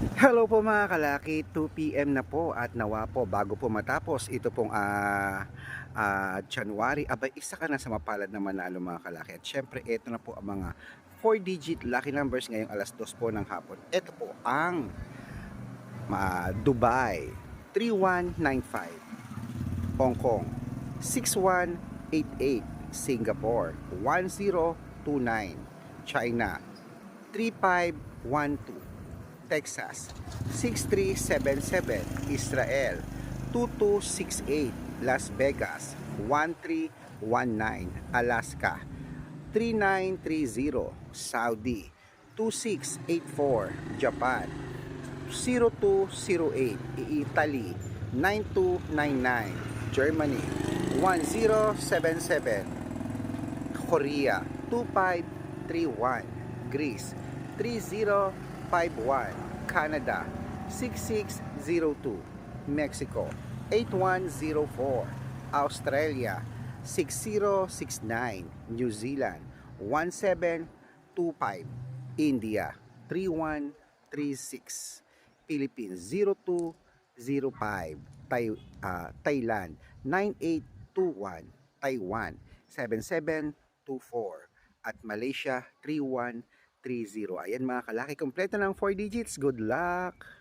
Hello po mga kalaki, 2pm na po at nawa po bago po matapos ito pong ah ah, January, abay isa ka na sa mapalad na manalo mga kalaki. At syempre ito na po ang mga 4 digit lucky numbers ngayong alas 2 po ng hapon. Ito po ang ah, Dubai 3195 Hong Kong 6188 Singapore 1029 China 3512 Texas 6377 Israel 2268 Las Vegas 1319 Alaska 3930 Saudi 2684 Japan 0208 Italy 9299 Germany 1077 Korea 2531 Greece 3051 Canada 6602 Mexico 8104 Australia 6069 New Zealand 1725 India 3136 Philippines 0205 Thai, ah, Thailand 9821 Taiwan 7724 at Malaysia 3130. Ayan mga kalaki, kompleto ng 4 digits. Good luck!